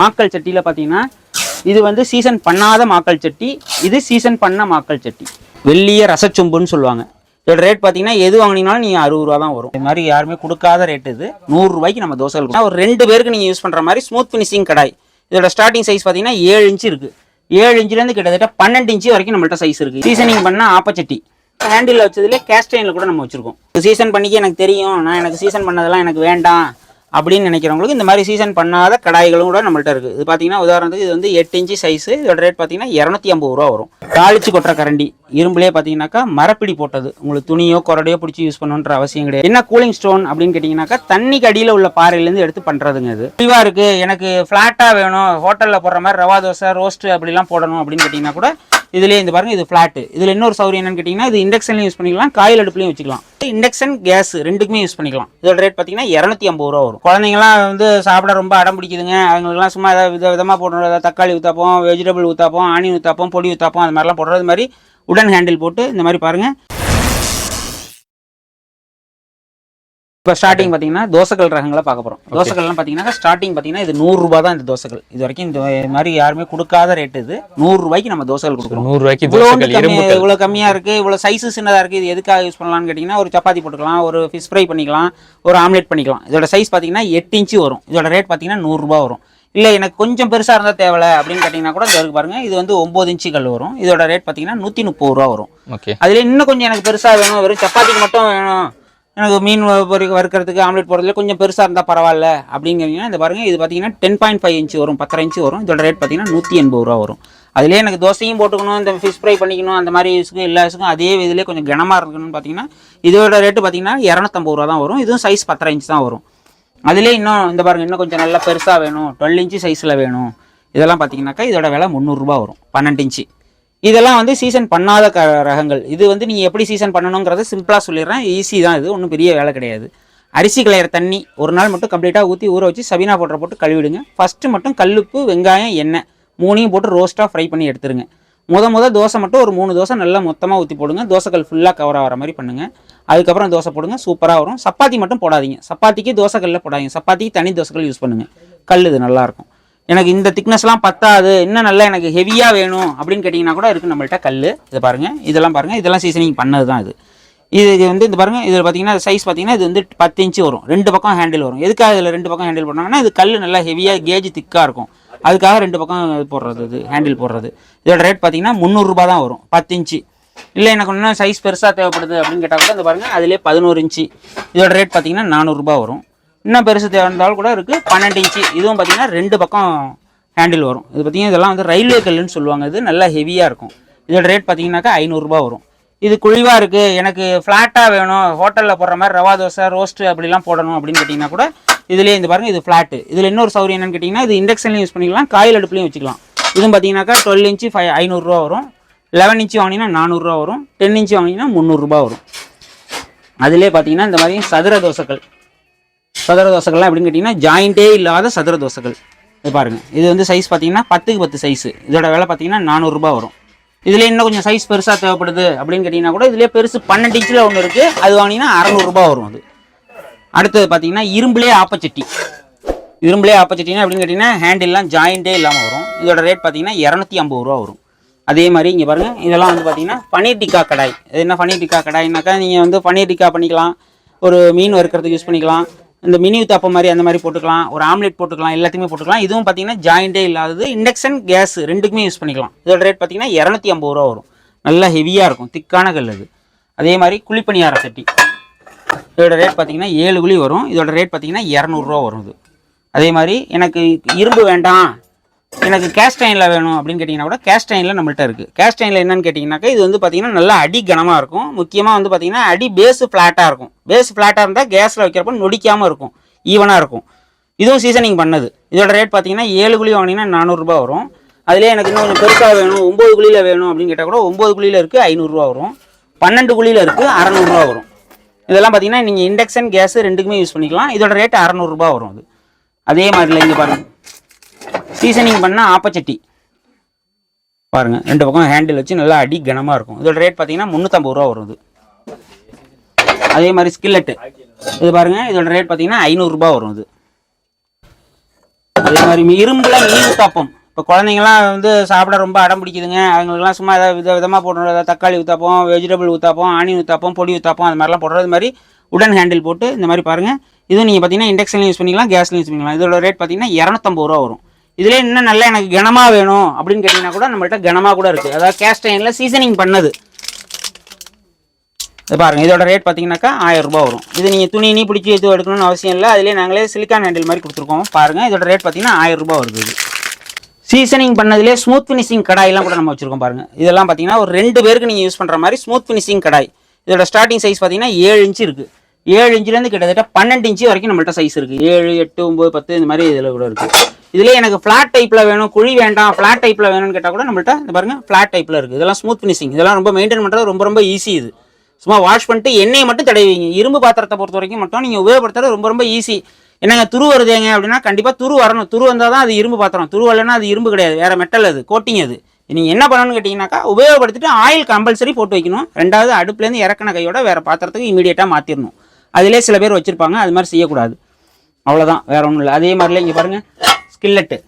மாக்கல் சட்டியில் பார்த்தீங்கன்னா இது வந்து சீசன் பண்ணாத மாக்கல் சட்டி இது சீசன் பண்ண மாக்கல் சட்டி. வெள்ளிய ரசச்சொம்புன்னு சொல்லுவாங்க. இதோட ரேட் பார்த்தீங்கன்னா எது வாங்கினீங்கனாலும் நீங்கள் அறுபது ரூபா தான் வரும். இது மாதிரி யாருமே கொடுக்காத ரேட் இது. நூறுரூவாய்க்கு நம்ம தோசை கொடுக்கணும். ஒரு ரெண்டு பேருக்கு நீங்கள் யூஸ் பண்ணுற மாதிரி ஸ்மூத் ஃபினிஷிங் கடாய். இதோட ஸ்டார்டிங் சைஸ் பார்த்தீங்கன்னா ஏழு இன்ச்சு இருக்குது ஏழு இன்ச்சுலேருந்து கிட்டத்தட்ட பன்னெண்டு இன்ச்சு வரைக்கும் நம்மள்ட்ட சைஸ் இருக்குது சீசனிங் பண்ண ஆப்பச்சட்டி. ஹேண்டில் வச்சதுலேயே கேஸ்டைனில் கூட நம்ம வச்சுருக்கோம். சீசன் பண்ணிக்க எனக்கு தெரியும். நான் எனக்கு சீசன் பண்ணதெல்லாம் எனக்கு வேண்டாம். அப்படின்னு நினைக்கிறவங்களுக்கு இந்த மாதிரி சீசன் பண்ணாத கடாய்களும் கூட நம்மள்ட்ட இருக்குது இது பார்த்தீங்கன்னா உதாரணத்துக்கு இது வந்து எட்டு இன்ச்சு சைஸு இதோட ரேட் பார்த்தீங்கன்னா இரநூத்தி ஐம்பது ரூபா வரும். தாளிச்சு கொட்டுற கரண்டி இரும்புலேயே பார்த்தீங்கன்னாக்கா மரப்பிடி போட்டது. உங்களுக்கு துணியோ குரடையோ பிடிச்சி யூஸ் பண்ணணுன்ற அவசியம் கிடையாது. என்ன கூலிங் ஸ்டோன் அப்படின்னு கேட்டிங்கனாக்கா தண்ணிக்கு அடியில் உள்ள பாறையிலேருந்து எடுத்து பண்ணுறதுங்க இது. தெளிவாக இருக்குது எனக்கு ஃப்ளாட்டாக வேணும். ஹோட்டலில் போடுற மாதிரி ரவா தோசை ரோஸ்ட்டு அப்படிலாம் போடணும் அப்படின்னு கேட்டிங்கன்னா கூட இதுலேயே இந்த பாருங்க இது ஃப்ளாட்டு இதில் இன்னொரு சௌரியம் என்னன்னு கேட்டிங்கன்னா இது இண்டக்ஷன்லையும் யூஸ் பண்ணிக்கலாம் காயில் அடுப்புலையும் வச்சுக்கலாம். இண்டக்ஷன் கேஸ் ரெண்டுக்குமே யூஸ் பண்ணிக்கலாம். இதோட ரேட் பார்த்தீங்கன்னா இரநூத்தி ஐம்பது ரூபா வரும். குழந்தைங்களாம் வந்து சாப்பிட ரொம்ப அடம் பிடிக்குதுங்க. அவங்களுக்குலாம் சும்மா ஏதாவது வித விதமாக போடுறோம் ஏதாவது தக்காளி ஊற்றாப்போம் வெஜிடபிள் ஊற்றாப்போம் ஆனியன் ஊற்றாப்போம் பொடி ஊற்றாப்போம் அது மாதிரிலாம் போடுறது மாதிரி உடன் ஹேண்டில் போட்டு இந்த மாதிரி பாருங்கள் இப்போ ஸ்டார்டிங் பார்த்தீங்கன்னா தோசைகள் ரகங்களை பார்க்க போகிறோம் தோசைகள்லாம் பார்த்தீங்கன்னா ஸ்டார்டிங் பார்த்தீங்கன்னா இது நூறுரூபா தான் இந்த தோசைகள். இது வரைக்கும் இந்த மாதிரி யாருமே கொடுக்காத ரேட் இது. நூறுரூவாய்க்கு நம்ம தோசைகள் கொடுக்குறோம். நூறு ரூபாய்க்கு இவ்வளோ இவ்வளோ கம்மியாக இருக்குது இவ்வளோ சைஸு சின்னதாக இருக்குது இது எதுக்காக யூஸ் பண்ணலாம்னு கேட்டிங்கன்னா ஒரு சப்பாத்தி போட்டுக்கலாம் ஒரு ஃபிஷ் ஃப்ரை பண்ணிக்கலாம் ஒரு ஆம்லெட் பண்ணிக்கலாம். இதோட சைஸ் பார்த்தீங்கன்னா எட்டு இன்ச்சு வரும். இதோட ரேட் பார்த்தீங்கன்னா நூறுரூபா வரும். இல்லை எனக்கு கொஞ்சம் பெருசாக இருந்தால் தேவையில்ல அப்படின்னு கேட்டிங்கன்னா கூட இந்த இருக்கு பாருங்க இது வந்து ஒம்பது இன்ச்சு கல் வரும். இதோட ரேட் பார்த்தீங்கன்னா நூற்றி முப்பது ரூபா வரும். ஓகே அதில் இன்னும் கொஞ்சம் எனக்கு பெருசாக வேணும் வெறும் சப்பாத்திக்கு மட்டும் வேணும். எனக்கு மீன் வ- வறுக்கிறதுக்கு ஆம்லெட் போடுறதுல கொஞ்சம் பெருசாக இருந்தால் பரவாயில்ல அப்படிங்கிறீங்கன்னா இந்த பாருங்கள் இது பார்த்தீங்கன்னா டென் பாயிண்ட் ஃபைவ் இன்ச்சு வரும் பத்தரை இன்ச்சு வரும். இதோட ரேட் பார்த்தீங்கன்னா நூற்றி எண்பது ரூபா வரும். அதிலே எனக்கு தோசையும் போட்டுக்கணும் இந்த ஃபிஷ் ஃப்ரை பண்ணிக்கணும் அந்த மாதிரி யூஸுக்கும் எல்லா யூஸுக்கும் அதே இதிலே கொஞ்சம் கனமாக இருக்கணும்னு பார்த்தீங்கன்னா இதோட ரேட்டு பார்த்தீங்கன்னா இரநூத்தம்பது ரூபா தான் வரும். இதுவும் சைஸ் பத்தரை இன்ச் தான் வரும். அதிலே இன்னும் இந்த பாருங்க இன்னும் கொஞ்சம் நல்லா பெருசாக வேணும். டுவெல் இன்ச்சு சைஸில் வேணும். இதெல்லாம் பார்த்தீங்கன்னாக்கா இதோட விலை முந்நூறுரூபா வரும் பன்னெண்டு இன்ச்சு இதெல்லாம் வந்து சீசன் பண்ணாத க ரகங்கள். இது வந்து நீங்கள் எப்படி சீசன் பண்ணணுங்கிறத சிம்பிளாக சொல்லிடுறேன். ஈஸி தான் இது. ஒன்றும் பெரிய வேலை கிடையாது. அரிசி கலையிற தண்ணி ஒரு நாள் மட்டும் கம்ப்ளீட்டாக ஊற்றி ஊற வச்சு சபினா போடுற போட்டு கழுவிடுங்க. ஃபஸ்ட்டு மட்டும் கல்லுப்பு வெங்காயம் எண்ணெய் மூணையும் போட்டு ரோஸ்ட்டாக ஃப்ரை பண்ணி எடுத்துருங்க. முத முத தோசை மட்டும் ஒரு மூணு தோசை நல்லா மொத்தமாக ஊற்றி போடுங்க. தோசைக்கல் ஃபுல்லாக கவர் ஆகிற மாதிரி பண்ணுங்கள் அதுக்கப்புறம் தோசை போடுங்க. சூப்பராக வரும். சப்பாத்தி மட்டும் போடாதீங்க. சப்பாத்திக்கு தோசைக்கல்லில் போடாதீங்க. சப்பாத்திக்கு தனி தோசைக்கல் யூஸ் பண்ணுங்கள் கல் இது நல்லாயிருக்கும் எனக்கு இந்த திக்னஸ்லாம் பத்தாது இன்னும் நல்லா எனக்கு ஹெவியாக வேணும் அப்படின்னு கேட்டிங்கன்னா கூட இருக்குது நம்மள்ட்ட கல் இது பாருங்கள் இதெல்லாம் பாருங்கள் இதெல்லாம் சீசனிங் பண்ணது தான் இது. இது இது வந்து இந்த பாருங்கள் இதில் பார்த்தீங்கன்னா சைஸ் பார்த்தீங்கன்னா இது வந்து பத்து இன்ச்சு வரும். ரெண்டு பக்கம் ஹேண்டில் வரும். எதுக்காக இதில் ரெண்டு பக்கம் ஹேண்டில் பண்ணாங்கன்னா இது கல் நல்லா ஹெவியாக கேஜ் திக்காக இருக்கும். அதுக்காக ரெண்டு பக்கம் இது போடுறது இது ஹேண்டில் போடுறது. இதோட ரேட் பார்த்தீங்கன்னா முந்நூறுரூபா தான் வரும் பத்து இன்ச்சு இல்லை எனக்கு இன்னும் சைஸ் பெருசாக தேவைப்படுது அப்படின்னு கேட்டால் கூட இந்த பாருங்கள் அதிலே பதினோரு இன்ச்சு இதோட ரேட் பார்த்தீங்கன்னா நானூறுரூபா வரும். இன்னும் பெருசு தேவை இருந்தாலும் கூட இருக்குது பன்னெண்டு இன்ச்சு. இதுவும் பார்த்தீங்கன்னா ரெண்டு பக்கம் ஹேண்டில் வரும். இது பார்த்தீங்கன்னா இதெல்லாம் வந்து ரயில்வே கல்லுன்னு சொல்லுவாங்க. இது நல்லா ஹெவியாக இருக்கும். இதோட ரேட் பார்த்தீங்கன்னாக்கா ஐநூறுரூபா வரும். இது குழிவாக இருக்குது எனக்கு ஃப்ளாட்டாக வேணும். ஹோட்டலில் போடுற மாதிரி ரவா தோசை ரோஸ்ட்டு அப்படிலாம் போடணும் அப்படின்னு கேட்டிங்கன்னா கூட இதுலேயே இந்த பாருங்கள் இது ஃப்ளாட்டு இதில் இன்னொரு சௌரியம் என்னன்னு கேட்டிங்கன்னா இது இண்டக்ஷன்லையும் யூஸ் பண்ணிக்கலாம். காயில் அடுப்புலையும் வச்சுக்கலாம். இதுவும் பார்த்தீங்கன்னாக்கா டுவெல் இன்ச்சு ஃபைவ் ஐநூறுரூவா வரும். லெவன் இன்ச்சு வாங்கினீங்கன்னா நானூறுரூவா வரும். டென் இன்ச்சு வாங்கினீங்கன்னா முந்நூறுரூபா வரும். அதிலே பார்த்தீங்கன்னா இந்த மாதிரி சதுர தோசைகள். சதுர தோசைகள்லாம் எப்படின்னு கேட்டிங்கன்னா ஜாயிண்டே இல்லாத சதுர தோசைகள். இது பாருங்கள் இது வந்து சைஸ் பார்த்தீங்கன்னா பத்துக்கு பத்து சைஸு இதோட விலை பார்த்தீங்கன்னா நானூறுரூபா வரும். இதில் இன்னும் கொஞ்சம் சைஸ் பெருசாக தேவைப்படுது அப்படின்னு கேட்டிங்கன்னா கூட இதிலே பெருசு பன்னெண்டு இன்ச்சில் ஒன்று இருக்குது அது வாங்கினீங்கன்னா அறநூறுபா வரும் அது. அடுத்தது பார்த்தீங்கன்னா இரும்புலே ஆப்பச்சட்டி. இரும்புலே ஆப்பச்சட்டினா அப்படின்னு கேட்டிங்கன்னா ஹேண்டில்லாம் ஜாயிண்டே இல்லாமல் வரும். இதோட ரேட் பார்த்தீங்கன்னா இரநூத்தி ஐம்பது ரூபா வரும். அதே மாதிரி இங்கே பாருங்கள் இதெல்லாம் வந்து பார்த்தீங்கன்னா பன்னீர் டிக்கா கடாய். இது என்ன பன்னீர் டிக்கா கடாய்னாக்கா நீங்கள் வந்து பன்னீர் டிக்கா பண்ணிக்கலாம். ஒரு மீன் வறுக்கிறதுக்கு யூஸ் பண்ணிக்கலாம். இந்த மினி உத்தாப்பம் மாதிரி அந்த மாதிரி போட்டுக்கலாம் ஒரு ஆம்லெட் போட்டுக்கலாம் எல்லாத்தையுமே போட்டுக்கலாம். இதுவும் பார்த்தீங்கன்னா ஜாயிண்டே இல்லாதது. இண்டக்ஷன் கேஸ் ரெண்டுக்குமே யூஸ் பண்ணிக்கலாம். இதோட ரேட் பார்த்தீங்கன்னா இரநூத்தி ஐம்பது ரூபா வரும். நல்லா ஹெவியாக இருக்கும். திக்கான கல் அது. அதே மாதிரி குழிப்பணியார சட்டி இதோட ரேட் பார்த்தீங்கன்னா ஏழு குழி வரும். இதோட ரேட் பார்த்தீங்கன்னா இரநூறுவா வரும் இது. அதே மாதிரி எனக்கு இரும்பு வேண்டாம். எனக்கு கேஸ்டைனில் வேணும் அப்படின்னு கேட்டிங்கன்னா கூட கேஸ்டைனில் நம்மள்ட்ட இருக்குது கேஸ்டைனில் என்னன்னு கேட்டிங்கனாக்கா இது வந்து பார்த்தீங்கன்னா நல்லா அடி கனமாக இருக்கும். முக்கியமாக வந்து பார்த்தீங்கன்னா அடி பேஸு ஃப்ளாட்டாக இருக்கும். பேஸ் ஃப்ளாட்டாக இருந்தால் கேஸில் வைக்கிறப்ப நொடிக்காமல் இருக்கும். ஈவனாக இருக்கும். இதுவும் சீசனிங் பண்ணது. இதோட ரேட் பார்த்தீங்கன்னா ஏழு குழி வாங்கினீங்கன்னா நானூறுரூபா வரும். அதிலே எனக்கு இன்னும் கொஞ்சம் பெருசாக வேணும் ஒம்பது குழியில் வேணும் அப்படின்னு கேட்டால் கூட ஒம்பது குழியில் இருக்குது ஐநூறுரூவா வரும். பன்னெண்டு குழியில் இருக்குது அறநூறுரூவா வரும். இதெல்லாம் பார்த்தீங்கன்னா நீங்கள் இண்டக்ஷன் கேஸு ரெண்டுக்குமே யூஸ் பண்ணிக்கலாம். இதோட ரேட் அறநூறுரூபா வரும் அது. அதே மாதிரில இங்கே பாருங்கள் சீசனிங் பண்ணால் ஆப்பச்சட்டி. பாருங்கள் ரெண்டு பக்கம் ஹேண்டில் வச்சு நல்லா அடி கனமாக இருக்கும். இதோட ரேட் பார்த்தீங்கன்னா முந்நூற்றம்பது ரூபா வரும் இது. அதே மாதிரி ஸ்கில்லெட்டு இது பாருங்க இதோட ரேட் பார்த்தீங்கன்னா ஐநூறுரூபா வரும் இது. அதே மாதிரி இரும்புல மீன் ஊத்தாப்பம் இப்போ குழந்தைங்கலாம் வந்து சாப்பிட ரொம்ப அடம் பிடிக்குதுங்க. அவங்களுக்குலாம் சும்மா ஏதாவது வித விதமாக போடுறது ஏதாவது தக்காளி ஊத்தாப்பம் வெஜிடபிள் ஊத்தாப்பம் ஆனி ஊத்தாப்பம் பொடி ஊத்தாப்பம் அது மாதிரிலாம் போடுறது மாதிரி உடன் ஹேண்டில் போட்டு இந்த மாதிரி பாருங்கள் இது நீங்கள் பார்த்தீங்கன்னா இண்டக்ஷன்லையும் யூஸ் பண்ணிக்கலாம் கேஸ்லையும் யூஸ் பண்ணிக்கலாம். இதோட ரேட் பார்த்தீங்கன்னா இரநூத்தம்பது ரூபா வரும். இதிலே இன்னும் நல்லா எனக்கு கனமாக வேணும் அப்படின்னு கேட்டிங்கன்னா கூட நம்மள்கிட்ட கனமாக கூட இருக்குது அதாவது கேஸ்ட் அயனில் சீசனிங் பண்ணது. இது பாருங்க இதோட ரேட் பார்த்தீங்கன்னாக்கா ஆயிரம் ரூபாய் வரும். இது நீங்கள் துணி நீ பிடிச்சி எதுவும் எடுக்கணும்னு அவசியம் இல்லை. அதிலே நாங்களே சிலிக்கான் ஹேண்டில் மாதிரி கொடுத்துருக்கோம். பாருங்க இதோட ரேட் பார்த்தீங்கன்னா ஆயிரம் ரூபாய் வருது இது. சீசனிங் பண்ணதுலேயே ஸ்மூத் ஃபினிஷிங் கடாயெல்லாம் கூட நம்ம வச்சிருக்கோம் பாருங்க. இதெல்லாம் பார்த்தீங்கன்னா ஒரு ரெண்டு பேருக்கு நீங்கள் யூஸ் பண்ணுற மாதிரி ஸ்மூத் ஃபினிஷிங் கடாய். இதோட ஸ்டார்டிங் சைஸ் பார்த்தீங்கன்னா ஏழு இன்ச்சு இருக்குது ஏழு இன்ச்சிலேருந்து கிட்டத்தட்ட பன்னெண்டு இன்ச்சு வரைக்கும் நம்மள்ட்ட சைஸ் இருக்குது ஏழு எட்டு ஒம்பது பத்து இந்த மாதிரி இதில் கூட இருக்குது இதுலேயே எனக்கு ஃப்ளாட் டைப்பில் வேணும் குழி வேண்டாம் ஃப்ளாட் டைப்பில் வேணும்னு கேட்டால் கூட நம்மள்ட்ட இந்த பாருங்க ஃப்ளாட் டைப்பில் இருக்குது இதெல்லாம் ஸ்மூத் ஃபினிஷிங் இதெல்லாம் ரொம்ப மெயின்டைன் பண்ணுறது ரொம்ப ரொம்ப ஈஸி இது. சும்மா வாஷ் பண்ணிட்டு எண்ணெயை மட்டும் தடவிங்க. இரும்பு பாத்திரத்தை பொறுத்த வரைக்கும் மட்டும் நீங்கள் உபயோகப்படுத்துறது ரொம்ப ரொம்ப ஈஸி என்னங்க துரு வருதுங்க அப்படின்னா கண்டிப்பாக துரு வரணும். துரு வந்தால் தான் அது இரும்பு பாத்திரம். துரு வரலன்னா அது இரும்பு கிடையாது. வேறு மெட்டல் அது கோட்டிங் அது. நீங்கள் என்ன பண்ணணும்னு கேட்டிங்கனாக்கா உபயோகப்படுத்திட்டு ஆயில் கம்பல்சரி போட்டு வைக்கணும். ரெண்டாவது அடுப்புலேருந்து இறக்குன கையோட வேறு பாத்திரத்துக்கு இமீடியட்டாக மாற்றிடணும் அதிலே சில பேர் வச்சுருப்பாங்க அது மாதிரி செய்யக்கூடாது. அவ்வளோதான் வேறு ஒன்றும் இல்லை. அதே மாதிரில இங்கே பாருங்கள் ஸ்கில்லெட்டு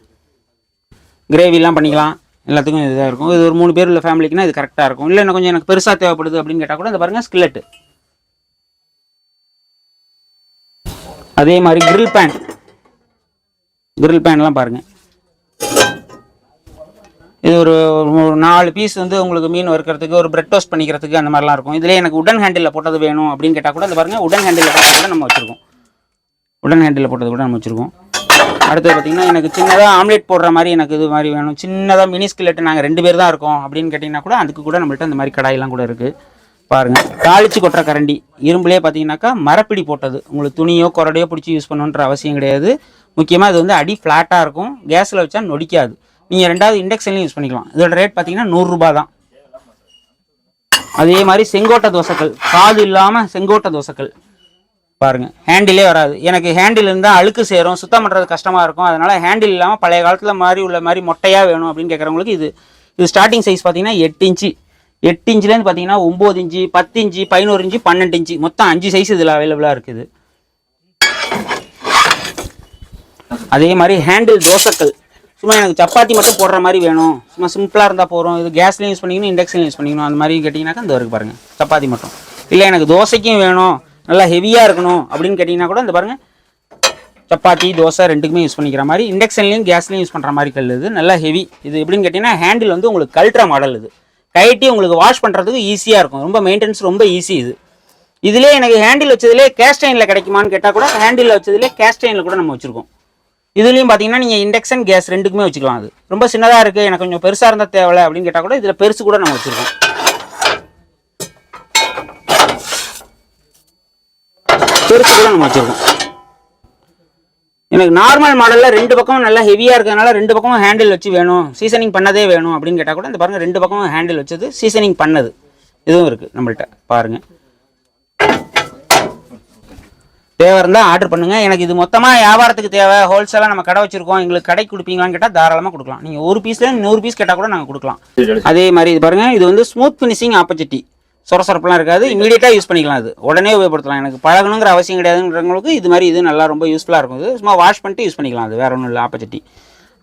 கிரேவிலாம் பண்ணிக்கலாம். எல்லாத்துக்கும் இதாக இருக்கும். இது ஒரு மூணு பேர் உள்ள ஃபேமிலிக்குனா இது கரெக்டாக இருக்கும். இல்லை இன்னும் கொஞ்சம் எனக்கு பெருசாக தேவைப்படுது அப்படின்னு கேட்டால் கூட இந்த பாருங்கள் ஸ்கில்லெட்டு அதே மாதிரி கிரில் பேன் கிரில் பேன்லாம் பாருங்கள் இது ஒரு ஒரு நாலு பீஸ் வந்து உங்களுக்கு மீன் வறுக்கிறதுக்கு ஒரு பிரெட் டோஸ்ட் பண்ணிக்கிறதுக்கு அந்த மாதிரிலாம் இருக்கும். இதில் எனக்கு உடன் ஹேண்டிலில் போட்டது வேணும் அப்படின்னு கேட்டால் கூட அது பாருங்கள் உடன் ஹேண்டிலில் போட்டது கூட நம்ம வச்சுருக்கோம். உடன் ஹேண்டிலில் போட்டது கூட நம்ம வச்சுருக்கோம். அடுத்து பார்த்தீங்கன்னா எனக்கு சின்னதாக ஆம்லேட் போடுற மாதிரி எனக்கு இது மாதிரி வேணும். சின்னதாக மினி ஸ்கில்லெட்டு நாங்கள் ரெண்டு பேர் தான் இருக்கோம் அப்படின்னு கேட்டிங்கன்னா கூட அதுக்கு கூட நம்மள்ட்ட இந்த மாதிரி கடாயெல்லாம் கூட இருக்குது பாருங்கள் தாளிச்சு கொட்டுற கரண்டி. இரும்புலேயே பார்த்தீங்கன்னாக்கா மரப்பிடி போட்டது. உங்களுக்கு துணியோ குரடையோ பிடிச்சி யூஸ் பண்ணணுன்ற அவசியம் கிடையாது. முக்கியமாக இது வந்து அடி ஃப்ளாட்டாக இருக்கும். கேஸில் வச்சா நொடிக்காது. நீங்கள் ரெண்டாவது இண்டக்ஷன்லையும் யூஸ் பண்ணிக்கலாம். இதோட ரேட் பார்த்தீங்கன்னா நூறுரூபா தான். அதே மாதிரி செங்கோட்டை தோசைக்கள் காது இல்லாமல் செங்கோட்டை தோசைக்கள் பாருங்கள் ஹேண்டிலே வராது. எனக்கு ஹேண்டில் இருந்தால் அழுக்கு சேரும் சுத்தம் பண்ணுறது கஷ்டமாக இருக்கும். அதனால் ஹேண்டில் இல்லாமல் பழைய காலத்தில் மாதிரி உள்ள மாதிரி மொட்டையாக வேணும் அப்படின்னு கேட்குறவங்களுக்கு இது இது ஸ்டார்டிங் சைஸ் பார்த்தீங்கன்னா எட்டு இன்ச்சு. எட்டு இன்ச்சுலேருந்து பார்த்தீங்கன்னா ஒம்பது இன்ச்சு பத்து இன்ச்சு பதினோரு இன்ச்சு பன்னெண்டு இன்ச்சு. மொத்தம் அஞ்சு சைஸ் இதில் அவைலபிளாக இருக்குது. அதே மாதிரி ஹேண்டில் தோசைக்கல். சும்மா எனக்கு சப்பாத்தி மட்டும் போடுற மாதிரி வேணும். சும்மா சிம்பிளாக இருந்தால் போகிறோம் இது கேஸ்லையும் யூஸ் பண்ணிக்கணும் இண்டக்ஷன்லையும் யூஸ் பண்ணிக்கணும். அந்த மாதிரி கேட்டிங்கனாக்கா இந்த வரைக்கும் பாருங்கள் சப்பாத்தி மட்டும். இல்லை எனக்கு தோசைக்கும் வேணும். நல்லா ஹெவியாக இருக்கணும் அப்படின்னு கேட்டிங்கன்னா கூட இந்த பாருங்கள் சப்பாத்தி தோசை ரெண்டுக்குமே யூஸ் பண்ணிக்கிற மாதிரி இண்டக்ஷன்லையும் கேஸ்லையும் யூஸ் பண்ணுற மாதிரி கல் இது. நல்லா ஹெவி இது எப்படின்னு கேட்டிங்கன்னா ஹேண்டில் வந்து உங்களுக்கு கல்ட்ரா மாடல் இது. கைட்டி உங்களுக்கு வாஷ் பண்ணுறதுக்கு ஈஸியாக இருக்கும். ரொம்ப மெயின்டெனன்ஸ் ரொம்ப ஈஸி இது. இதுலேயே எனக்கு ஹேண்டில் வச்சதுலேயே கேஸ்டைனில் கிடைக்குமான்னு கேட்டால் கூட ஹேண்டில் வச்சதுலேயே கேஸ்டைனில் கூட நம்ம வச்சுருக்கோம். இதுலேயும் பார்த்தீங்கன்னா நீங்கள் இண்டக்ஷன் கேஸ் ரெண்டுக்குமே வச்சுக்கலாம் அது. ரொம்ப சின்னதாக இருக்குது எனக்கு கொஞ்சம் பெருசாக இருந்தால் தேவை அப்படின்னு கேட்டால் கூட இதில் பெருசு கூட நம்ம வச்சுருக்கோம். பெருசு கூட நம்ம வச்சுருக்கோம். எனக்கு நார்மல் மாடலில் ரெண்டு பக்கமும் நல்லா ஹெவியாக இருக்கிறதுனால ரெண்டு பக்கமும் ஹேண்டில் வச்சு வேணும். சீசனிங் பண்ணதே வேணும் அப்படின்னு கேட்டால் கூட இந்த பாருங்கள் ரெண்டு பக்கமும் ஹேண்டில் வச்சது சீசனிங் பண்ணது. இதுவும் இருக்குது நம்மள்கிட்ட பாருங்கள் தேவை இருந்தால் ஆர்டர் பண்ணுங்க. எனக்கு இது மொத்தமாக வியாபாரத்துக்கு தேவை. ஹோல்சேலாக நம்ம கடை வச்சிருக்கோம். எங்களுக்கு கடைக்கு கொடுப்பீங்களான்னு கேட்டால் தாராளமாக கொடுக்கலாம். நீங்கள் ஒரு பீஸ்ல நூறு பீஸ் கேட்டால் கூட நாங்கள் கொடுக்கலாம். அதே மாதிரி இது பாருங்க. இது வந்து ஸ்மூத் ஃபினிஷிங் ஆப்பர்ச்சுனிட்டி சொரசொரப்புலாம் இருக்காது. இமீடியட்டாக யூஸ் பண்ணிக்கலாம் அது. உடனே உபயோகப்படுத்தலாம். எனக்கு பழகணுங்கிற அவசியம் கிடையாதுங்கிறவங்களுக்கு இது மாதிரி இது நல்லா ரொம்ப யூஸ்ஃபுல்லாக இருக்கும். இது சும்மா வாஷ் பண்ணிட்டு யூஸ் பண்ணிக்கலாம். அது வேற ஒன்றும் இல்லை ஆப்பர்ச்சுனிட்டி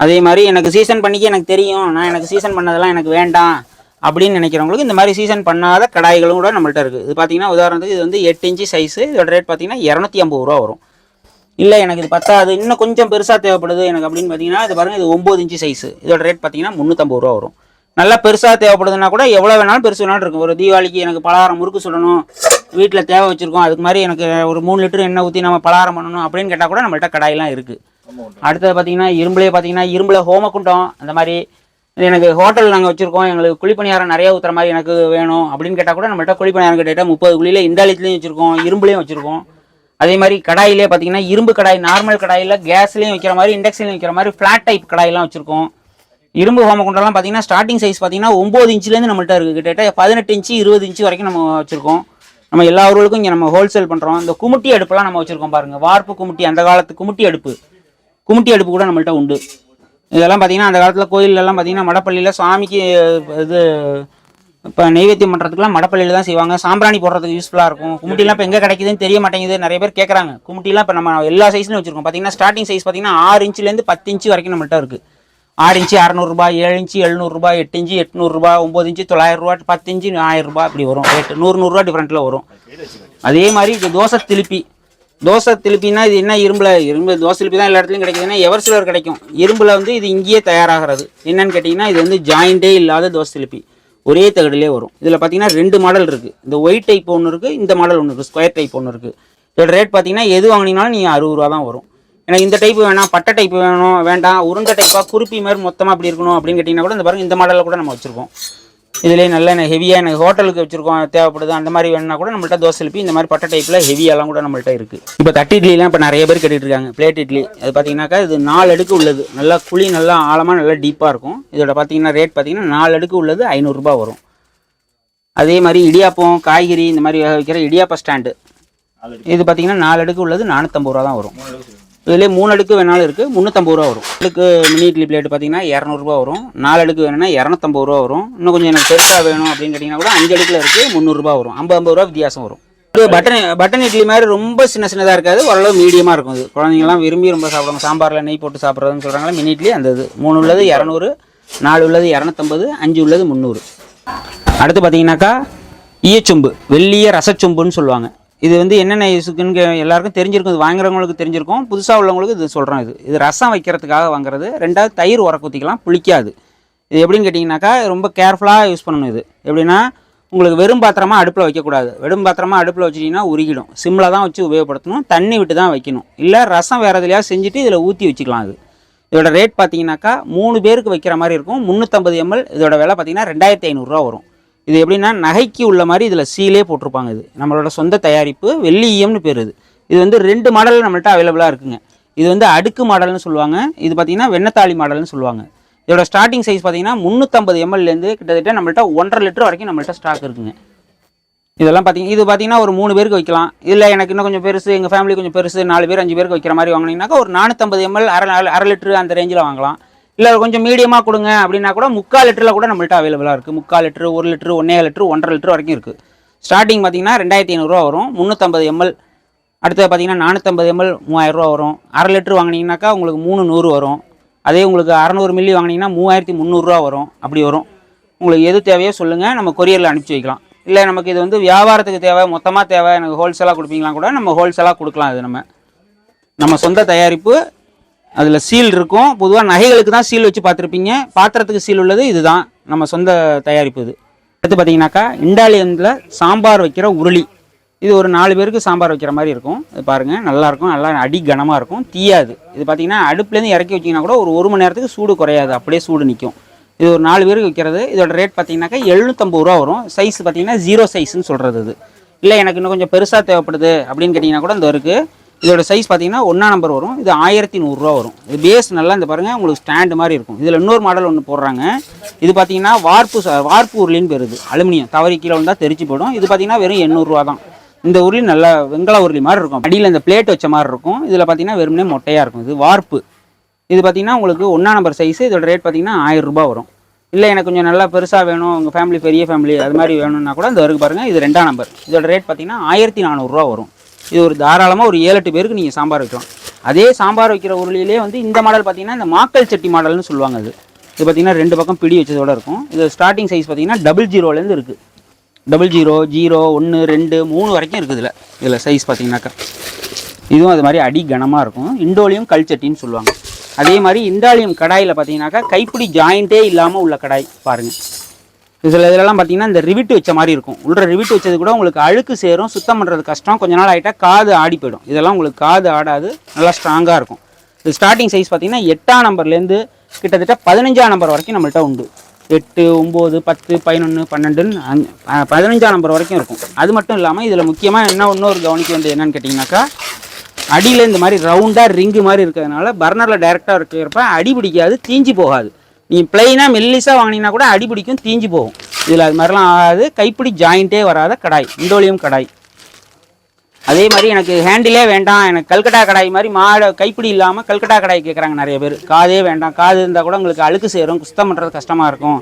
அதே மாதிரி எனக்கு சீசன் பண்ணிக்க எனக்கு தெரியும். நான் எனக்கு சீசன் பண்ணதெல்லாம் எனக்கு வேண்டாம். அப்படின்னு நினைக்கிறவங்களுக்கு இந்த மாதிரி சீசன் பண்ணாத கடாய்களும் கூட நம்மள்ட்ட இருக்குது இது பார்த்தீங்கன்னா உதாரணத்துக்கு இது வந்து எட்டு இன்ச்சு சைஸு இதோட ரேட் பார்த்தீங்கன்னா இரநூத்தி ஐம்பது ரூபா வரும். இல்லை எனக்கு இது பத்தாது. இன்னும் கொஞ்சம் பெருசாக தேவைப்படுது எனக்கு அப்படின்னு பார்த்தீங்கன்னா இது பாருங்கள் இது ஒம்பது இன்ச்சு சைஸு இதோட ரேட் பார்த்தீங்கன்னா முந்நூற்றம்பது ரூபா வரும். நல்லா பெருசாக தேவைப்படுதுன்னா கூட எவ்வளோ வேணாலும் பெருசு வேணாலும் இருக்கும். ஒரு தீபாவளிக்கு எனக்கு பலகாரம் முறுக்கு சுடணும். வீட்டில் தேவை வச்சுருக்கோம். அதுக்கு மாதிரி எனக்கு ஒரு மூணு லிட்டர் எண்ணெய் ஊற்றி நம்ம பலகாரம் பண்ணணும் அப்படின்னு கேட்டால் கூட நம்மள்ட்ட கடாயெல்லாம் இருக்குது அடுத்தது பார்த்தீங்கன்னா இரும்புலேயே பார்த்தீங்கன்னா இரும்பில் ஹோமக்குண்டம் அந்த மாதிரி எனக்கு ஹோட்டல் நாங்கள் வச்சுருக்கோம். எங்களுக்கு குழிப்பணியாரம் நிறையா ஊற்றுற மாதிரி எனக்கு வேணும். அப்படின்னு கேட்டால் கூட நம்மள்ட்ட குழிப்பணியாரம் கேட்டால் முப்பது குழியில் இண்டாலித்துலேயும் வச்சுருக்கோம் இரும்புலேயும் வச்சுருக்கோம். அதே மாதிரி கடாயிலே பார்த்தீங்கன்னா இரும்பு கடாய் நார்மல் கடாயில் கேஸ்லேயும் வைக்கிற மாதிரி இண்டக்ஷன்லையும் வைக்கிற மாதிரி ஃப்ளாட் டைப் கடாயெல்லாம் வச்சுருக்கோம். இரும்பு ஹோமகுண்டம்லாம் பார்த்தீங்கன்னா ஸ்டார்டிங் சைஸ் பார்த்தீங்கன்னா ஒம்பது இன்ச்லேருந்து நம்மள்ட்ட இருக்குது கிட்டத்தட்ட பதினெட்டு இன்ச்சு இருபது இன்ச்சு வரைக்கும் நம்ம வச்சுருக்கோம். நம்ம எல்லா ஊர்களுக்கும் இங்கே நம்ம ஹோல்சேல் பண்ணுறோம் இந்த குமுட்டி அடுப்புலாம் நம்ம வச்சுருக்கோம் பாருங்கள் வார்ப்பு குமுட்டி அந்த காலத்து குமுட்டி அடுப்பு. குமுட்டி அடுப்பு கூட நம்மள்ட்ட உண்டு. இதெல்லாம் பார்த்தீங்கன்னா அந்த காலத்தில் கோயிலெல்லாம் பார்த்தீங்கன்னா மடப்பள்ளியில் சாமிக்கு இது இப்போ நெய்வேத்தியம் பண்ணுறதுக்குலாம் மடப்பள்ளியில் தான் செய்வாங்க. சாம்பிராணி போடுறதுக்கு யூஸ்ஃபுல்லாக இருக்கும். கும்மிட்டிலாம் இப்போ எங்கே கிடைக்குதுன்னு தெரிய மாட்டேங்குது. நிறைய பேர் கேட்குறாங்க கும்மிட்டிலாம் இப்போ நம்ம எல்லா சைஸ்லையும் வச்சுருக்கோம். பார்த்தீங்கன்னா ஸ்டார்டிங் சைஸ் பார்த்தீங்கன்னா ஆறு இன்ச்லேருந்து பத்து இன்ச்சு வரைக்கும் நம்மள்ட்ட இருக்குது ஆறு இன்ச்சு அறநூறுபா ஏழு இன்ச்சு எழுநூறுபா எட்டு இன்ச்சு எட்நூறுபா ஒம்பது இன்ச்சு தொள்ளாயிரம் ரூபா பத்து இன்ச்சு ஆயிரம் ரூபாய் இப்படி வரும். ரேட்டு நூறு நூறுரூவா டிஃப்ரெண்ட்டில் வரும். அதே மாதிரி இது தோசை திருப்பி. தோசை திருப்பினா இது என்ன இரும்புல? இரும்பு தோசை திருப்பி தான் எல்லா இடத்துலையும் கிடைக்குதுன்னா எவர் சிலர் கிடைக்கும். இரும்புல வந்து இது இங்கேயே தயாராகிறது. என்னன்னு கேட்டிங்கன்னா இது வந்து ஜாயிண்டே இல்லாத தோசை திருப்பி. ஒரே தகடுலேயே வரும். இதில் பார்த்தீங்கன்னா ரெண்டு மாடல் இருக்குது இந்த ஒயிட் டைப் ஒன்று இருக்குது இந்த மாடல் ஒன்று இருக்குது ஸ்கொயர் டைப் ஒன்று இருக்குது இதோட ரேட் பார்த்தீங்கன்னா எது வாங்கினீங்கனாலும் நீங்கள் அறுபது ரூபா தான் வரும். எனக்கு இந்த டைப் வேணாம் பட்டை டைப் வேணும் வேண்டாம் உருண்டை டைப்பாக குருப்பி மாதிரி மொத்தமாக அப்படி இருக்கணும் அப்படின்னு கேட்டிங்கன்னா கூட இந்த பாருங்கள் இந்த மாடலில் கூட நம்ம வச்சுருக்கோம். இதுலேயே நல்ல ஹெவியாக எனக்கு ஹோட்டலுக்கு வச்சுருக்கோம் தேவைப்படுது அந்த மாதிரி வேணும்னா கூட நம்மள்ட்ட தோசை எழுப்பி இந்த மாதிரி பட்டை டைப்பில் ஹெவியாலாம் கூட நம்மள்ட்ட இருக்குது இப்போ தட்டு இட்லிலாம் இப்போ நிறைய பேர் கேட்டுட்டு இருக்காங்க. பிளேட் இட்லி. அது பார்த்தீங்கன்னாக்கா இது நாலு அடுக்கு உள்ளது. நல்லா குழி நல்லா ஆழமாக நல்லா டீப்பாக இருக்கும். இதோட பார்த்தீங்கன்னா ரேட் பார்த்தீங்கன்னா நாலு அடுக்கு உள்ளது ஐநூறுரூபா வரும். அதே மாதிரி இடியாப்பம் காய்கறி இந்த மாதிரி வேக வைக்கிற இடியாப்ப ஸ்டாண்டு இது பார்த்தீங்கன்னா நாலு அடுக்கு உள்ளது நானூற்றம்பது ரூபா தான் வரும். இதுலேயே மூணு அடுக்கு வேணாலும் இருக்குது முந்நூற்றம்பது ரூபா வரும். அடுக்கு மினி இட்லி பிளேட் பார்த்தீங்கன்னா இரநூறுபா வரும். நாலு அடுக்கு வேணும்னா இரநூத்தம்பது ரூபா வரும். இன்னும் கொஞ்சம் எனக்கு பெருசாக வேணும் அப்படின்னு கேட்டிங்கன்னா கூட அஞ்சு அடுக்கில் இருக்குது முந்நூறுரூபா வரும். ஐம்பது ஐம்பது ரூபா வித்தியாசம் வரும். இது பட்டன் பட்டன் இட்லி மாதிரி ரொம்ப சின்ன சின்னதாக இருக்காது. ஓரளவு மீடியமாக இருக்கும் இது. குழந்தைங்கலாம் விரும்பி ரொம்ப சாப்பிடுவாங்க. சாம்பாரில் நெய் போட்டு சாப்பிட்றதுன்னு சொல்கிறாங்களா மினி இட்லி அந்த இது. மூணு உள்ளது இரநூறு நாலு உள்ளது இரநூத்தம்பது அஞ்சு உள்ளது முந்நூறு. அடுத்து பார்த்தீங்கன்னாக்கா ஈயச்சொம்பு வெள்ளிய ரசச்சொம்புன்னு சொல்லுவாங்க. இது வந்து என்னென்ன யூஸுக்குன்னு கே- எல்லாருக்கும் தெரிஞ்சிருக்கும் இது வாங்குறவங்களுக்கு தெரிஞ்சிருக்கும். புதுசாக உள்ளவங்களுக்கு இது சொல்கிறோம் இது. இது ரசம் வைக்கிறதுக்காக வாங்குறது. ரெண்டாவது தயிர் உர ஊற்றிக்கலாம் புளிக்காது. இது எப்படின்னு கேட்டிங்கனாக்கா ரொம்ப கேர்ஃபுல்லாக யூஸ் பண்ணணும் இது. எப்படின்னா உங்களுக்கு வெறும் பாத்திரமாக அடுப்பில் வைக்கக்கூடாது. வெறும் பாத்திரமாக அடுப்பில் வச்சிட்டிங்கன்னா உருகிடும். சிம்மில் தான் வச்சு உபயோகப்படுத்தணும். தண்ணி விட்டு தான் வைக்கணும். இல்லை ரசம் வேறு எதுலையா செஞ்சுட்டு இதில் ஊற்றி வச்சுக்கலாம் அது. இதோட ரேட் பார்த்தீங்கன்னாக்கா மூணு பேருக்கு வைக்கிற மாதிரி இருக்கும். முந்நூற்றம்பது எம்எல் இதோட விலை பார்த்தீங்கன்னா ரெண்டாயிரத்தி ஐநூறுரூவா வரும். இது எப்படின்னா நகைக்கு உள்ள மாதிரி இதில் சீலே போட்டிருப்பாங்க இது. நம்மளோட சொந்த தயாரிப்பு வெள்ளியம்னு பேர் இது. இது வந்து ரெண்டு மாடல் நம்மள்ட்ட அவைலபிளாக இருக்குங்க. இது வந்து அடுக்கு மாடல்னு சொல்லுவாங்க. இது பார்த்தீங்கன்னா வெண்ணத்தாளி மாடல்னு சொல்லுவாங்க. இதோட ஸ்டார்டிங் சைஸ் பார்த்தீங்கன்னா முந்நூற்றம்பது எம்எல்லேருந்து கிட்டத்தட்ட நம்மள்ட்ட ஒன்றரை லிட்டர் வரைக்கும் நம்மள்ட்ட ஸ்டாக் இருக்குங்க. இதெல்லாம் பார்த்தீங்க இது பார்த்தீங்கன்னா ஒரு மூணு பேருக்கு வைக்கலாம். இல்லை எனக்கு இன்னும் கொஞ்சம் பெருசு எங்கள் ஃபேமிலி கொஞ்சம் பெருசு நாலு பேர் அஞ்சு பேருக்கு வைக்கிற மாதிரி வாங்கினீங்கன்னாக்கா ஒரு நானூற்றம்பது எம்எல் அரை நாலு- அரை லிட்டரு அந்த ரேஞ்சில் வாங்கலாம். இல்லை கொஞ்சம் மீடியமாக கொடுங்க அப்படின்னா கூட முக்கால் லிட்டரில் கூட நம்மள்ட்ட அவைலபிளாக இருக்குது முக்கால் லிட்டரு ஒரு லிட்டரு ஒன்றே லிட்டரு ஒன்றரை லிட்டரு வரைக்கும் இருக்குது ஸ்டார்டிங் பார்த்தீங்கன்னா ரெண்டாயிரத்தி ஐநூறுரூவா வரும். முந்நூற்றம்பது எம்எல். அடுத்தது பார்த்தீங்கன்னா நானூற்றம்பது எம்எல் மூவாயிரரூவா வரும். அரை லிட்டர் வாங்கினீங்கன்னாக்கா உங்களுக்கு மூணு நூறு வரும். அதே உங்களுக்கு அறநூறு மில்லி வாங்கினீங்கன்னா மூவாயிரத்தி முந்நூறுரூவா வரும். அப்படி வரும். உங்களுக்கு எது தேவையோ சொல்லுங்கள் நம்ம கொரியரில் அனுப்பிச்சி வைக்கலாம். இல்லை நமக்கு இது வந்து வியாபாரத்துக்கு தேவை மொத்தமாக தேவை. எனக்கு ஹோல்சேலாக கொடுப்பீங்களா கூட நம்ம ஹோல்சேலாக கொடுக்கலாம் இது நம்ம. நம்ம சொந்த தயாரிப்பு அதில் சீல் இருக்கும். பொதுவாக நகைகளுக்கு தான் சீல் வச்சு பார்த்துருப்பீங்க. பாத்திரத்துக்கு சீல் உள்ளது இதுதான். நம்ம சொந்த தயாரிப்பு இது. அடுத்து பார்த்தீங்கன்னாக்கா இண்டாலியனில் சாம்பார் வைக்கிற உருளி. இது ஒரு நாலு பேருக்கு சாம்பார் வைக்கிற மாதிரி இருக்கும். இது பாருங்கள் நல்லாயிருக்கும் நல்லா அடி கனமாக இருக்கும். தீயாது. இது பார்த்தீங்கன்னா அடுப்புலேருந்து இறக்கி வச்சிங்கன்னா கூட ஒரு ஒரு மணி நேரத்துக்கு சூடு குறையாது. அப்படியே சூடு நிற்கும் இது ஒரு நாலு பேருக்கு வைக்கிறது. இதோட ரேட் பார்த்தீங்கன்னாக்கா எழுநூற்றம்பது ரூபா வரும். சைஸ் பார்த்தீங்கன்னா ஜீரோ சைஸ்ன்னு சொல்கிறது இது. இல்லை எனக்கு இன்னும் கொஞ்சம் பெருசாக தேவைப்படுது அப்படின்னு கேட்டிங்கன்னா கூட இந்த இருக்குது இதோட சைஸ் பார்த்தீங்கன்னா ஒன்றா நம்பர் வரும். இது ஆயிரத்தி நூறுரூவா வரும். இது பேஸ் நல்லா இந்த பாருங்கள் உங்களுக்கு ஸ்டாண்டு மாதிரி இருக்கும். இதில் இன்னொரு மாடல் ஒன்று போடுறாங்க. இது பார்த்தீங்கன்னா வார்ப்பு ச- வார்ப்பு உருளின்னு பெறுது அலுமினியம். தவறி கீழே வந்தால் தெரிச்சு போயிடும் இது பார்த்தீங்கன்னா வெறும் எண்ணூறுரூவா தான். இந்த உருளி நல்ல வெங்கல உருளி மாதிரி இருக்கும். அடியில் இந்த பிளேட் வச்ச மாதிரி இருக்கும். இதில் பார்த்தீங்கன்னா வெறுமனே மொட்டையாக இருக்கும். இது வார்ப்பு. இது பார்த்தீங்கன்னா உங்களுக்கு ஒன்றா நம்பர் சைஸு இதோட ரேட் பார்த்தீங்கன்னா ஆயிரரூபா வரும். இல்லை எனக்கு கொஞ்சம் நல்லா பெருசாக வேணும். உங்கள் ஃபேமிலி பெரிய ஃபேமிலி அது மாதிரி வேணும்னா கூட இந்த வரைக்கும் பாருங்கள் இது ரெண்டாம் நம்பர் இதோட ரேட் பார்த்தீங்கன்னா ஆயிரத்தி நானூறுரூவா வரும். இது ஒரு தாராளமாக ஒரு ஏழு எட்டு பேருக்கு நீங்கள் சாம்பார் வைக்கலாம். அதே சாம்பார் வைக்கிற உருளியிலே வந்து இந்த மாடல் பார்த்தீங்கன்னா இந்த மாக்கல் சட்டி மாடல்னு சொல்லுவாங்க அது. இது பார்த்தீங்கன்னா ரெண்டு பக்கம் பிடி வச்சதோட இருக்கும். இது ஸ்டார்டிங் சைஸ் பார்த்தீங்கன்னா டபுள் ஜீரோலேருந்து இருக்குது டபுள் ஜீரோ ஜீரோ ஒன்று ரெண்டு மூணு வரைக்கும் இருக்குது இதில். இதில் சைஸ் பார்த்தீங்கன்னாக்கா இதுவும் அது மாதிரி அடி கனமாக இருக்கும். இண்டோலியம் கல்ச்சட்டின்னு சொல்லுவாங்க. அதே மாதிரி இண்டாலியம் கடாயில் பார்த்தீங்கன்னாக்கா கைப்பிடி ஜாயிண்ட்டே இல்லாமல் உள்ள கடாய் பாருங்கள் சில இதெல்லாம் பார்த்தீங்கன்னா இந்த ரிவிட்டு வச்ச மாதிரி இருக்கும். உள்ள ரிவிட் வச்சது கூட உங்களுக்கு அழுக்கு சேரும் சுத்தம் பண்ணுறது கஷ்டம். கொஞ்ச நாள் ஆகிட்டா காது ஆடி போயிடும். இதெல்லாம் உங்களுக்கு காது ஆடாது நல்லா ஸ்ட்ராங்காக இருக்கும். இது ஸ்டார்டிங் சைஸ் பார்த்தீங்கன்னா எட்டாம் நம்பர்லேருந்து கிட்டத்தட்ட பதினஞ்சாம் நம்பர் வரைக்கும் நம்மள்ட்ட உண்டு. எட்டு ஒம்பது பத்து பதினொன்று பன்னெண்டுன்னு அஞ்சு- பதினஞ்சாம் நம்பர் வரைக்கும் இருக்கும். அது மட்டும் இல்லாமல் இதில் முக்கியமாக என்ன இன்னொரு கவனிக்க வேண்டியது என்னன்னு கேட்டிங்கனாக்கா அடியில் இந்த மாதிரி ரவுண்டாக ரிங்கு மாதிரி இருக்கிறதுனால பர்னரில் டைரெக்டாக இருக்கிறப்ப அடி பிடிக்காது தீஞ்சு போகாது. நீ பிளெயினாக மெல்லிஸாக வாங்கினீங்கன்னா கூட அடி பிடிக்கும் தீஞ்சு போகும். இதில் அது மாதிரிலாம் ஆகாது. கைப்பிடி ஜாயிண்ட்டே வராத கடாய் இண்டோலியம் கடாய். அதே மாதிரி எனக்கு ஹேண்டிலே வேண்டாம். எனக்கு கல்கட்டா கடாய் மாதிரி மாட கைப்பிடி இல்லாமல் கல்கட்டா கடாய் கேட்குறாங்க நிறைய பேர். காதே வேண்டாம். காது இருந்தால் கூட உங்களுக்கு அழுக்கு சேரும் சுத்தம் பண்ணுறது கஷ்டமாக இருக்கும்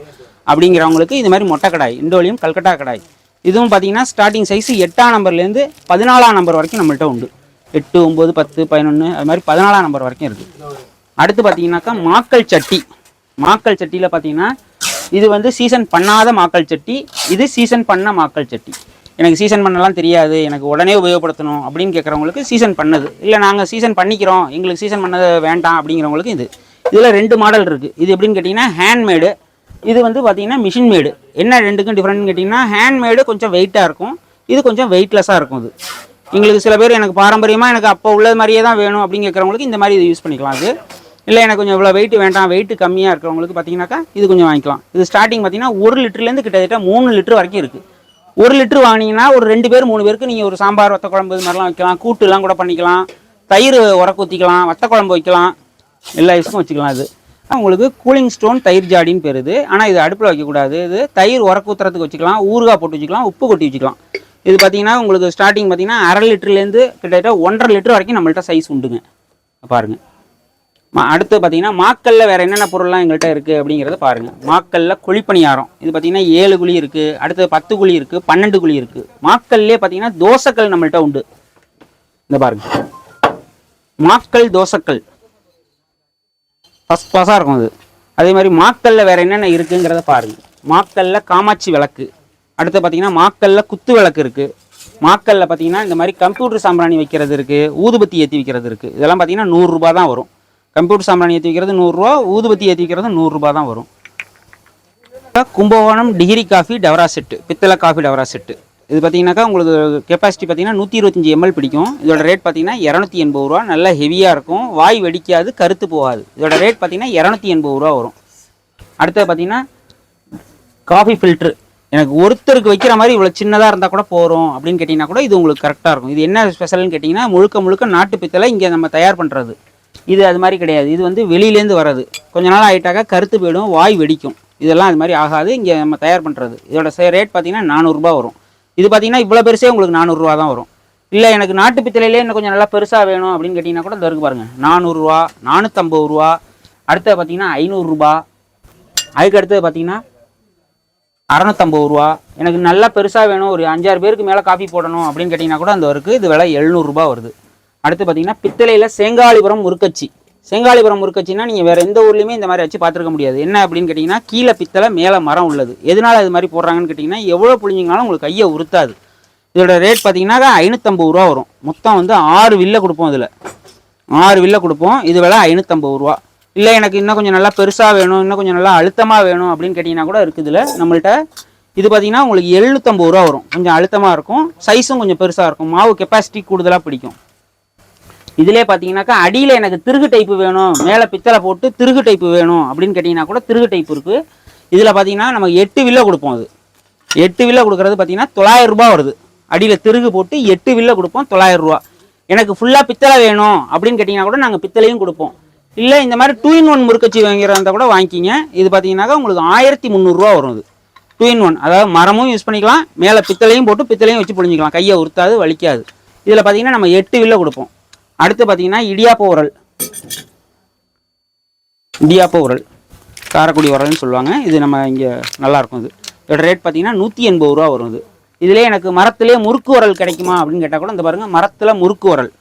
அப்படிங்கிறவங்களுக்கு இது மாதிரி மொட்டை கடாய் இண்டோலியம் கல்கட்டா கடாய். இதுவும் பார்த்தீங்கன்னா ஸ்டார்டிங் சைஸ் எட்டாம் நம்பர்லேருந்து பதினாலாம் நம்பர் வரைக்கும் நம்மள்கிட்ட உண்டு. எட்டு ஒம்பது பத்து பதினொன்று அது மாதிரி பதினாலாம் நம்பர் வரைக்கும் இருக்குது அடுத்து பார்த்தீங்கன்னாக்கா மாக்கள் சட்டி. மாக்கள் சட்டியில் பார்த்தீங்கன்னா இது வந்து சீசன் பண்ணாத மாக்கள் சட்டி இது சீசன் பண்ண மாக்கள் சட்டி. எனக்கு சீசன் பண்ணலாம் தெரியாது எனக்கு உடனே உபயோகப்படுத்தணும் அப்படின்னு கேட்குறவங்களுக்கு சீசன் பண்ணது. இல்லை நாங்கள் சீசன் பண்ணிக்கிறோம் எங்களுக்கு சீசன் பண்ணது வேண்டாம் அப்படிங்கிறவங்களுக்கு இது. இதில் ரெண்டு மாடல் இருக்குது இது எப்படின்னு கேட்டிங்கன்னா ஹேண்ட்மேடு இது வந்து பார்த்தீங்கன்னா மிஷின் மேடு என்ன ரெண்டுக்கும் டிஃப்ரெண்ட்னு கேட்டிங்கன்னா ஹேண்ட்மேடு கொஞ்சம் வெயிட்டாக இருக்கும். இது கொஞ்சம் வெயிட்லெஸ்ஸாக இருக்கும் இது. எங்களுக்கு சில பேர் எனக்கு பாரம்பரியமாக எனக்கு அப்போ உள்ளது மாதிரியே தான் வேணும் அப்படின்னு கேட்குறவங்களுக்கு இந்த மாதிரி இது யூஸ் பண்ணிக்கலாம் அது இல்லை எனக்கு கொஞ்சம் இவ்வளோ வெயிட் வேண்டாம் வெயிட் கம்மியாக இருக்கிறவங்களுக்கு பார்த்தீங்கன்னாக்கா இது கொஞ்சம் வாங்கிக்கலாம். இது ஸ்டார்டிங் பார்த்தீங்கன்னா ஒரு லிட்டர்லேருந்து கிட்டத்தட்ட மூணு லிட்டர் வரைக்கும் இருக்குது ஒரு லிட்டர் வாங்கினீங்கன்னா ஒரு ரெண்டு பேர் மூணு பேருக்கு நீங்கள் ஒரு சாம்பார் வத்த குழம்பு இது மாதிரிலாம் வைக்கலாம். கூட்டுலாம் கூட பண்ணிக்கலாம். தயிர் உரக்கு ஊற்றிக்கலாம் வத்த குழம்பு வைக்கலாம். எல்லா யூஸுக்கும் வச்சுக்கலாம் அது உங்களுக்கு கூலிங் ஸ்டோன் தயிர் ஜாடின்னு பேர் இது. ஆனால் இது அடுப்பில் வைக்கக்கூடாது. இது தயிர் உரக்கு ஊற்றுறதுக்கு வச்சுக்கலாம். ஊறுகாய் போட்டு வச்சுக்கலாம். உப்பு கொட்டி வச்சுக்கலாம். இது பார்த்தீங்கன்னா உங்களுக்கு ஸ்டார்டிங் பார்த்தீங்கன்னா அரை லிட்டர்லேருந்து கிட்டத்தட்ட ஒன்றரை லிட்டர் வரைக்கும் நம்மள்ட்ட சைஸ் உண்டுங்க. பாருங்கள் அடுத்து பார்த்தீங்கன்னா மாக்கல்ல வேறு என்னென்ன பொருள்லாம் எங்கள்கிட்ட இருக்குது அப்படிங்கிறத பாருங்கள் மாக்கல்ல குழிப்பணியாரம். இது பார்த்தீங்கன்னா ஏழு குழி இருக்குது அடுத்து பத்து குழி இருக்குது பன்னெண்டு குழி இருக்குது மாக்கல்லே பார்த்தீங்கன்னா தோசைக்கல் நம்மள்கிட்ட உண்டு. இந்த பாருங்க. மாக்கல் தோசைக்கல். ஃபஸ்ட் கிளாஸாக இருக்கும் அது. அதே மாதிரி மாக்கல்ல வேறு என்னென்ன இருக்குங்கிறத பாருங்கள் மாக்கல்ல காமாட்சி விளக்கு. அடுத்து பார்த்தீங்கன்னா மாக்கல்ல குத்து விளக்கு இருக்குது மாக்கல்ல பார்த்தீங்கன்னா இந்த மாதிரி கம்ப்யூட்டர் சாம்பிராணி வைக்கிறது இருக்குது ஊதுபத்தி ஏற்றி வைக்கிறது இருக்குது இதெல்லாம் பார்த்தீங்கன்னா நூறுரூபா தான் வரும். கம்ப்யூட்டர் சாம்பிராணி ஏற்றி வைக்கிறது நூறுரூவா ஊதுபத்தி ஏற்றி வைக்கிறது நூறுரூபா தான் வரும். கும்பகோணம் டிகிரி காஃபி டவரா செட்டு பித்தளை காஃபி டவரா செட்டு. இது பார்த்தீங்கன்னாக்கா உங்களுக்கு கெப்பாசிட்டி பார்த்தீங்கன்னா நூற்றி இருபத்தஞ்சி எம்எல் பிடிக்கும். இதோட ரேட் பார்த்தீங்கன்னா இரநூத்தி எண்பது ரூபா. நல்லா ஹெவியாக இருக்கும். வாய் வெடிக்காது கருத்து போகாது. இதோட ரேட் பார்த்தீங்கன்னா இரநூத்தி எண்பது ரூபா வரும். அடுத்தது பார்த்தீங்கன்னா காஃபி ஃபில்ட்ரு எனக்கு ஒருத்தருக்கு வைக்கிற மாதிரி இவ்வளோ சின்னதாக இருந்தால் கூட போகிறோம் அப்படின்னு கேட்டிங்கன்னா கூட இது உங்களுக்கு கரெக்டாக இருக்கும். இது என்ன ஸ்பெஷல்னு கேட்டிங்கன்னா முழுக்க முழுக்க நாட்டு பித்தளை இங்கே நம்ம தயார் பண்ணுறது இது அது மாதிரி கிடையாது. இது வந்து வெளியிலேருந்து வர்றது. கொஞ்ச நாள் ஆகிட்டாக்கா கருத்து போயிடும் வாய் வெடிக்கும். இதெல்லாம் அது மாதிரி ஆகாது. இங்கே நம்ம தயார் பண்ணுறது இதோட ரேட் பார்த்தீங்கன்னா நானூறுரூபா வரும். இது பார்த்தீங்கன்னா இவ்வளோ பெருசே உங்களுக்கு நானூறுரூவா தான் வரும். இல்லை எனக்கு நாட்டு பித்தளையிலே இன்னும் கொஞ்சம் நல்லா பெருசாக வேணும் அப்படின்னு கேட்டிங்கன்னா கூட இந்த இருக்குது பாருங்கள் நானூறுரூவா நானூற்றம்பது ரூபா அடுத்தது பார்த்தீங்கன்னா ஐநூறுரூபா அதுக்கு அடுத்தது பார்த்தீங்கன்னா அறநூற்றம்பது ரூபா. எனக்கு நல்லா பெருசாக வேணும். ஒரு அஞ்சாறு பேருக்கு மேலே காஃபி போடணும் அப்படின்னு கேட்டிங்கன்னா கூட அந்த இருக்குது இது விலை எழுநூறுபா வருது. அடுத்து பார்த்தீங்கன்னா பித்தளையில் செங்காலிபுரம் முறுக்கச்சி செங்காலிபுரம் முறுக்கச்சின்னா நீங்கள் வேறு எந்த ஊர்லேயுமே இந்த மாதிரி வச்சு பார்த்துருக்க முடியாது. என்ன அப்படின்னு கேட்டிங்கன்னா கீழே பித்தளை மேலே மரம் உள்ளது. எதனால் இது மாதிரி போடுறாங்கன்னு கேட்டிங்கன்னா எவ்வளோ புளிஞ்சிங்கனாலும் உங்களுக்கு கையை உறுத்தாது. இதோட ரேட் பார்த்தீங்கன்னா ஐநூற்றம்பது ரூபா வரும். மொத்தம் வந்து ஆறு வில்ல கொடுப்போம் இதில். ஆறு வில்ல கொடுப்போம். இது விலை ஐநூற்றம்பது ரூபா. இல்லை எனக்கு இன்னும் கொஞ்சம் நல்லா பெருசாக வேணும் இன்னும் கொஞ்சம் நல்லா அழுத்தமாக வேணும் அப்படின்னு கேட்டிங்கன்னா கூட இருக்குது இதில். நம்மள்ட்ட இது பார்த்தீங்கன்னா உங்களுக்கு எழுநூற்றம்பது ரூபா வரும். கொஞ்சம் அழுத்தமாக இருக்கும். சைஸும் கொஞ்சம் பெருசாக இருக்கும். மாவு கெப்பாசிட்டி கூடுதலாக பிடிக்கும். இதிலே பார்த்தீங்கன்னாக்கா அடியில் எனக்கு திருகு டைப்பு வேணும் மேலே பித்தளை போட்டு திருகு டைப்பு வேணும் அப்படின்னு கேட்டிங்கன்னா கூட திருகு டைப்பு இருக்குது இதில் பார்த்தீங்கன்னா நம்ம எட்டு வில்ல கொடுப்போம் அது. எட்டு வில்ல கொடுக்குறது பார்த்தீங்கன்னா தொள்ளாயிரம் ரூபா வருது. அடியில் திருகு போட்டு எட்டு வில்ல கொடுப்போம் தொள்ளாயிரம் ரூபா எனக்கு ஃபுல்லாக பித்தளை வேணும் அப்படின்னு கேட்டிங்கன்னா கூட நாங்கள் பித்தளையும் கொடுப்போம். இல்லை இந்த மாதிரி டூ இன் ஒன் முறுக்கச்சி வாங்கிறதா கூட வாங்கிக்கிங்க. இது பார்த்தீங்கன்னாக்கா உங்களுக்கு ஆயிரத்தி முந்நூறுரூவா வரும் இது டூ இன் ஒன் அதாவது மரமும் யூஸ் பண்ணிக்கலாம் மேலே பித்தளையும் போட்டு பித்தளையும் வச்சு புழிஞ்சிக்கலாம். கையை உறுத்தாது வலிக்காது. இதில் பார்த்தீங்கன்னா நம்ம எட்டு வில்ல கொடுப்போம். அடுத்து பார்த்தீங்கன்னா இடியாப்ப உரல். இடியாப்ப உரல். காரக்குடி உரல்னு சொல்லுவாங்க. இது நம்ம இங்கே நல்லாயிருக்கும் இது. இதோட ரேட் பார்த்தீங்கன்னா நூற்றி எண்பது ரூபா வரும் இது. இதிலே எனக்கு மரத்திலே முறுக்கு உரல் கிடைக்குமா அப்படின்னு கேட்டால் கூட இந்த பாருங்கள் மரத்தில் முறுக்கு உரல்.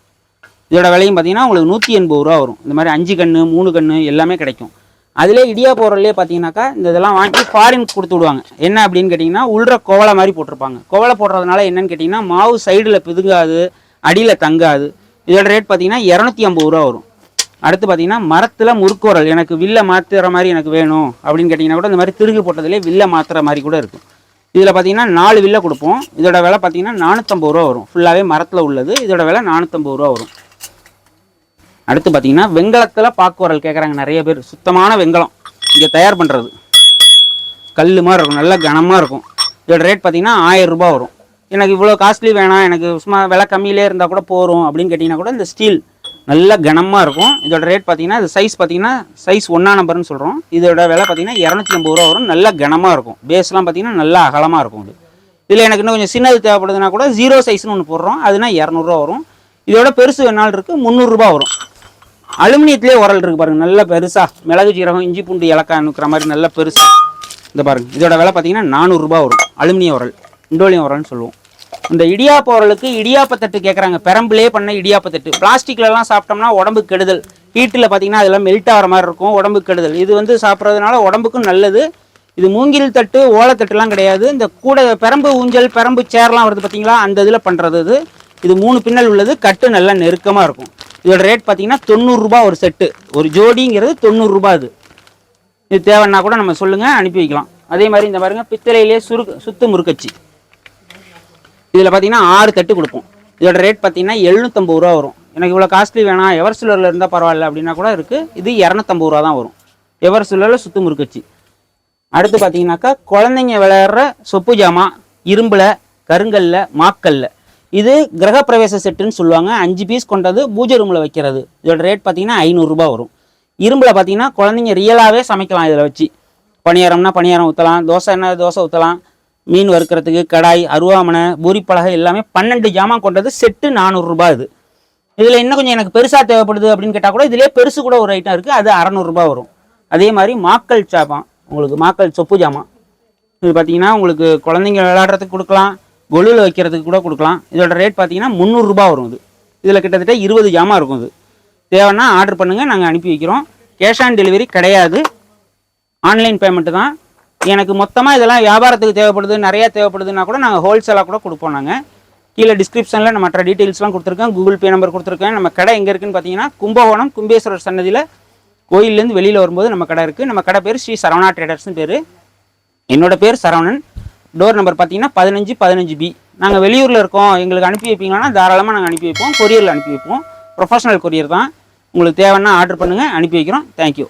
இதோட விலையும் பார்த்தீங்கன்னா உங்களுக்கு நூற்றி எண்பது ரூபா வரும். இந்த மாதிரி அஞ்சு கன்று மூணு கன்று எல்லாமே கிடைக்கும். அதிலே இடியாப்ப உரல்லே பார்த்தீங்கன்னாக்கா இந்த இதெல்லாம் வாங்கி ஃபாரின் கொடுத்து விடுவாங்க. என்ன அப்படின்னு கேட்டிங்கன்னா உள்ற கோவலை மாதிரி போட்டிருப்பாங்க. கோவலை போடுறதுனால என்னன்னு கேட்டிங்கன்னா மாவு சைடில் பிதுங்காது அடியில் தங்காது. இதோட ரேட் பார்த்தீங்கன்னா இரநூத்தி ஐம்பது ரூபா வரும். அடுத்து பார்த்தீங்கன்னா மரத்தில் முறுக்குரல் எனக்கு வில்ல மாற்றுற மாதிரி எனக்கு வேணும் அப்படின்னு கேட்டிங்கன்னா கூட இந்த மாதிரி திருகு போட்டதுலேயே வில்ல மாற்றுற மாதிரி கூட இருக்கும். இதில் பார்த்தீங்கன்னா நாலு வில்ல கொடுப்போம். இதோட விலை பார்த்தீங்கன்னா நானூற்றம்பது ரூபா வரும். ஃபுல்லாகவே மரத்தில் உள்ளது. இதோட விலை நானூற்றம்பது ரூபா வரும். அடுத்து பார்த்தீங்கன்னா வெங்கலத்தில் பாக்குவரல் கேட்குறாங்க நிறைய பேர். சுத்தமான வெங்கலம். இங்கே தயார் பண்ணுறது கல் மாதிரி இருக்கும். நல்ல கனமாக இருக்கும். இதோட ரேட் பார்த்தீங்கன்னா ஆயிரம் ரூபா வரும். எனக்கு இவ்வளோ காஸ்ட்லி வேணாம் எனக்கு சும்மா விலை கம்மியிலே இருந்தால் கூட போகிறோம் அப்படின்னு கேட்டிங்கன்னா கூட இந்த ஸ்டீல் நல்ல கனமாக இருக்கும். இதோட ரேட் பார்த்தீங்கன்னா இது சைஸ் பார்த்தீங்கன்னா சைஸ் ஒன்றா நம்பர்னு சொல்கிறோம் இதோட விலை பார்த்தீங்கன்னா இரநூத்தி ஐம்பது ரூபா வரும். நல்ல கனமாக இருக்கும். பேஸ்லாம் பார்த்தீங்கன்னா நல்லா அகலமாக இருக்கும் இது. இதில் எனக்கு இன்னும் கொஞ்சம் சின்னது தேவைப்படுதுன்னா கூட ஜீரோ சைஸ்னு ஒன்று போடுறோம். அதுனா இரநூறுவா வரும். இதோட பெருசு வேணாலும் இருக்குது முந்நூறுரூபா வரும். அலுமினியத்திலே உரல் இருக்குது பாருங்கள் நல்ல பெருசாக மிளகு சீரகம் இஞ்சி பூண்டு இலக்காய் அனுக்கிற மாதிரி நல்ல பெருசாக இந்த பாருங்கள் இதோட விலை பார்த்தீங்கன்னா நானூறுரூபா வரும். அலுமினிய உரல். இண்டோலியம் உரம்னு சொல்லுவோம். இந்த இடியாப்ப உரலுக்கு இடியாப்பத்தட்டு கேட்குறாங்க பெரம்புலே பண்ண இடியாப்பத்தட்டு பிளாஸ்டிக்லலாம் சாப்பிட்டோம்னா உடம்புக்கு கெடுதல். ஹீட்டில் பார்த்தீங்கன்னா அதெல்லாம் மெல்ட் ஆகிற மாதிரி இருக்கும். உடம்புக்கு கெடுதல். இது வந்து சாப்பிட்றதுனால உடம்புக்கும் நல்லது. இது மூங்கில் தட்டு ஓலத்தட்டுலாம் கிடையாது. இந்த கூட பெரம்பு ஊஞ்சல் பெரம்பு சேர்லாம் வருது பார்த்தீங்களா அந்த இதில் பண்ணுறது இது. இது மூணு பின்னல் உள்ளது. கட்டு நல்லா நெருக்கமாக இருக்கும். இதோட ரேட் பார்த்தீங்கன்னா தொண்ணூறுரூபா ஒரு செட்டு ஒரு ஜோடிங்கிறது தொண்ணூறுரூபா அது. இது தேவைன்னா கூட நம்ம சொல்லுங்கள் அனுப்பி வைக்கலாம். அதே மாதிரி இந்த பாருங்க பித்தளையிலே சுருக்கு சுத்து முறுக்கச்சி இதில் பார்த்தீங்கன்னா ஆறு தட்டு கொடுப்போம். இதோட ரேட் பார்த்தீங்கன்னா எழுநூத்தம்பது ரூபா வரும். எனக்கு இவ்வளோ காஸ்ட்லி வேணாம் எவர் சிலரில் இருந்தால் பரவாயில்ல அப்படின்னா கூட இருக்குது இது இரநூத்தம்பது ரூபா தான் வரும். எவர் சிலரில் சுத்து முறுக்கச்சி. அடுத்து பார்த்தீங்கன்னாக்கா குழந்தைங்க விளையாடுற சொப்பு ஜாமான் இரும்பில் கருங்கல்ல மாக்கல்ல. இது கிரகப்பிரவேச செட்டுன்னு சொல்லுவாங்க. அஞ்சு பீஸ் கொண்டது பூஜை ரூமில் வைக்கிறது. இதோட ரேட் பார்த்தீங்கன்னா ஐநூறுரூபா வரும். இரும்பில் பார்த்தீங்கன்னா குழந்தைங்க ரியலாகவே சமைக்கலாம் இதில் வச்சு. பணியாரம்னா பணியாரம் ஊற்றலாம் தோசைன்னா தோசை ஊற்றலாம் மீன் வறுக்கிறதுக்கு கடாய் அருவாமனை பூரிப்பலகை எல்லாமே பன்னெண்டு ஜாமான் கொண்டது செட்டு நானூறுரூபா இது. இதில் இன்னும் கொஞ்சம் எனக்கு பெருசாக தேவைப்படுது அப்படின்னு கேட்டால் கூட இதிலே பெருசு கூட ஒரு ஐட்டம் இருக்குது அது அறநூறுபா வரும். அதே மாதிரி மாக்கல் சாப்பான் உங்களுக்கு மாக்கல் சொப்பு ஜாமான். இது பார்த்தீங்கன்னா உங்களுக்கு குழந்தைங்க விளையாடுறதுக்கு கொடுக்கலாம். கொலுவில் வைக்கிறதுக்கு கூட கொடுக்கலாம். இதோட ரேட் பார்த்தீங்கன்னா முந்நூறுரூபா வரும் இது. இதில் கிட்டத்தட்ட இருபது ஜாமான் இருக்கும் இது. தேவைன்னா ஆர்டர் பண்ணுங்கள் நாங்கள் அனுப்பி வைக்கிறோம். கேஷ் ஆன் டெலிவரி கிடையாது. ஆன்லைன் பேமெண்ட்டு தான். எனக்கு மொத்தமாக இதெல்லாம் வியாபாரத்துக்கு தேவைப்படுது நிறையா தேவைப்படுதுன்னா கூட நாங்கள் ஹோல்சேலாக கூட கொடுப்போம் நாங்கள் கீழே டிஸ்கிரிப்ஷனில் நம்ம மற்ற டீட்டெயில்ஸ்லாம் கொடுத்துருக்கேன். கூகுள் பே நம்பர் கொடுத்துருக்கேன். நம்ம கடை எங்கே இருக்குன்னு பார்த்தீங்கன்னா கும்பகோணம் கும்பேஸ்வரர் சன்னதியில் கோயிலேருந்து வெளியில் வரும்போது நம்ம கடை இருக்குது நம்ம கடை பேர் ஸ்ரீ சரவணா ட்ரேடர்ஸ்னு பேர். என்னோட பேர் சரவணன். டோர் நம்பர் பார்த்தீங்கன்னா பதினஞ்சு பதினஞ்சு பி நாங்கள் வெளியூரில் இருக்கோம். எங்களுக்கு அனுப்பி வைப்பீங்கன்னா தாராளமாக நாங்கள் அனுப்பி வைப்போம். கொரியரில் அனுப்பி வைப்போம். ப்ரொஃபஷனல் கொரியர் தான். உங்களுக்கு தேவைன்னா ஆர்டர் பண்ணுங்கள் அனுப்பி வைக்கிறோம். தேங்க்யூ